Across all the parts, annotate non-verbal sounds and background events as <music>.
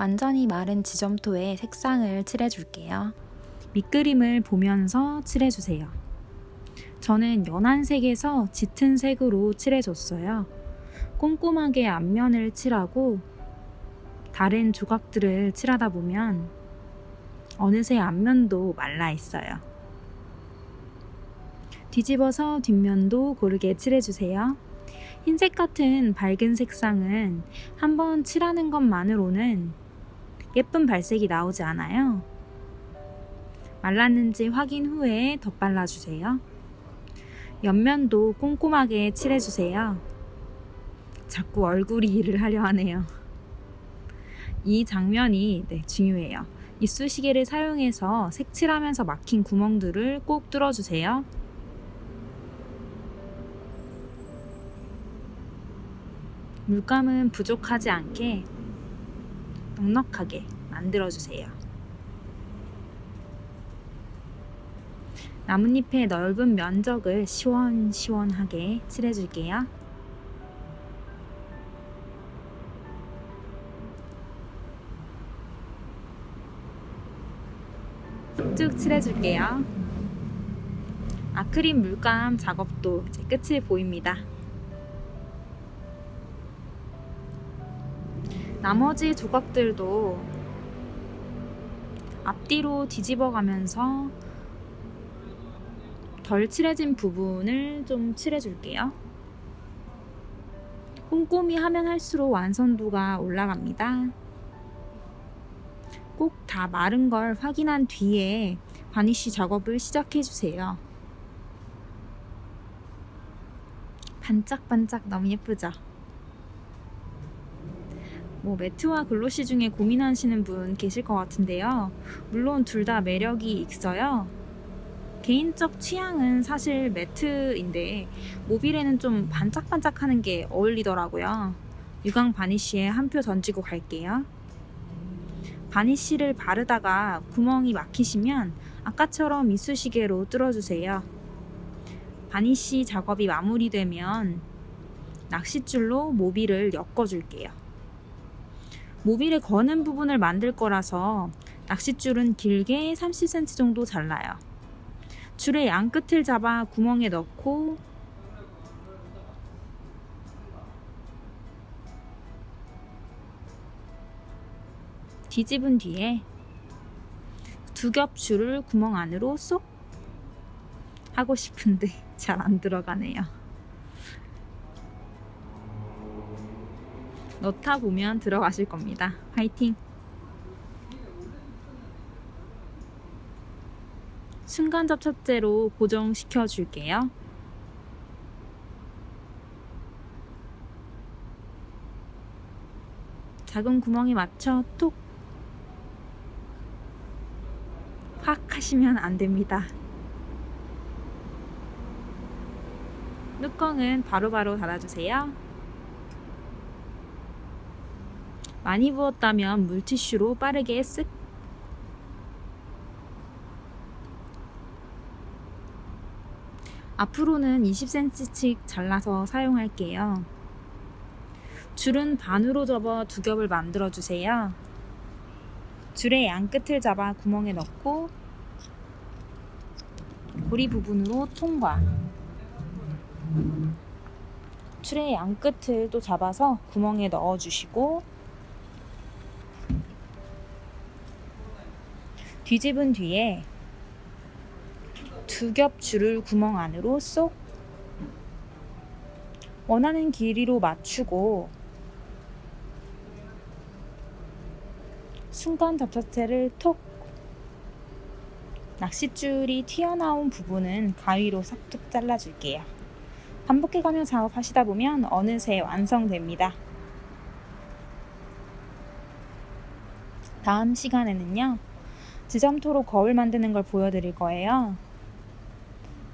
완전히 마른 지점토에 색상을 칠해줄게요. 밑그림을 보면서 칠해주세요. 저는 연한 색에서 짙은 색으로 칠해줬어요. 꼼꼼하게 앞면을 칠하고 다른 조각들을 칠하다 보면 어느새 앞면도 말라 있어요. 뒤집어서 뒷면도 고르게 칠해주세요. 흰색 같은 밝은 색상은 한번 칠하는 것만으로는 예쁜 발색이 나오지 않아요. 말랐는지 확인 후에 덧발라주세요. 옆면도 꼼꼼하게 칠해주세요. 자꾸 얼굴이 일을 하려 하네요. 이 장면이 네, 중요해요. 이쑤시개를 사용해서 색칠하면서 막힌 구멍들을 꼭 뚫어주세요. 물감은 부족하지 않게 넉넉하게 만들어주세요. 나뭇잎의 넓은 면적을 시원시원하게 칠해줄게요. 쭉 칠해줄게요. 아크릴 물감 작업도 이제 끝이 보입니다. 나머지 조각들도 앞뒤로 뒤집어 가면서 덜 칠해진 부분을 좀 칠해줄게요. 꼼꼼히 하면 할수록 완성도가 올라갑니다. 꼭 다 마른 걸 확인한 뒤에 바니쉬 작업을 시작해 주세요. 반짝반짝 너무 예쁘죠? 뭐 매트와 글로시 중에 고민하시는 분 계실 것 같은데요. 물론 둘 다 매력이 있어요. 개인적 취향은 사실 매트인데 모빌에는 좀 반짝반짝하는 게 어울리더라고요. 유광 바니쉬에 한 표 던지고 갈게요. 바니쉬를 바르다가 구멍이 막히시면 아까처럼 이쑤시개로 뚫어주세요. 바니쉬 작업이 마무리되면 낚싯줄로 모빌을 엮어줄게요. 모빌에 거는 부분을 만들 거라서 낚싯줄은 길게 30cm 정도 잘라요. 줄의 양 끝을 잡아 구멍에 넣고 뒤집은 뒤에 두 겹 줄을 구멍 안으로 쏙 하고 싶은데 <laughs> 잘 안 들어가네요. 넣다 보면 들어가실 겁니다. 화이팅! 순간 접착제로 고정시켜 줄게요. 작은 구멍에 맞춰 톡! 확 하시면 안 됩니다. 뚜껑은 바로바로 닫아주세요. 많이 부었다면 물티슈로 빠르게 쓱 앞으로는 20cm씩 잘라서 사용할게요. 줄은 반으로 접어 두 겹을 만들어 주세요. 줄의 양 끝을 잡아 구멍에 넣고 고리 부분으로 통과. 줄의 양 끝을 또 잡아서 구멍에 넣어 주시고 뒤집은 뒤에 두 겹 줄을 구멍 안으로 쏙 원하는 길이로 맞추고 순간 접착제를 톡 낚싯줄이 튀어나온 부분은 가위로 싹둑 잘라줄게요. 반복해가며 작업하시다 보면 어느새 완성됩니다. 다음 시간에는요. 지점토로 거울 만드는 걸 보여드릴 거예요.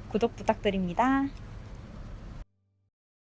구독 부탁드립니다.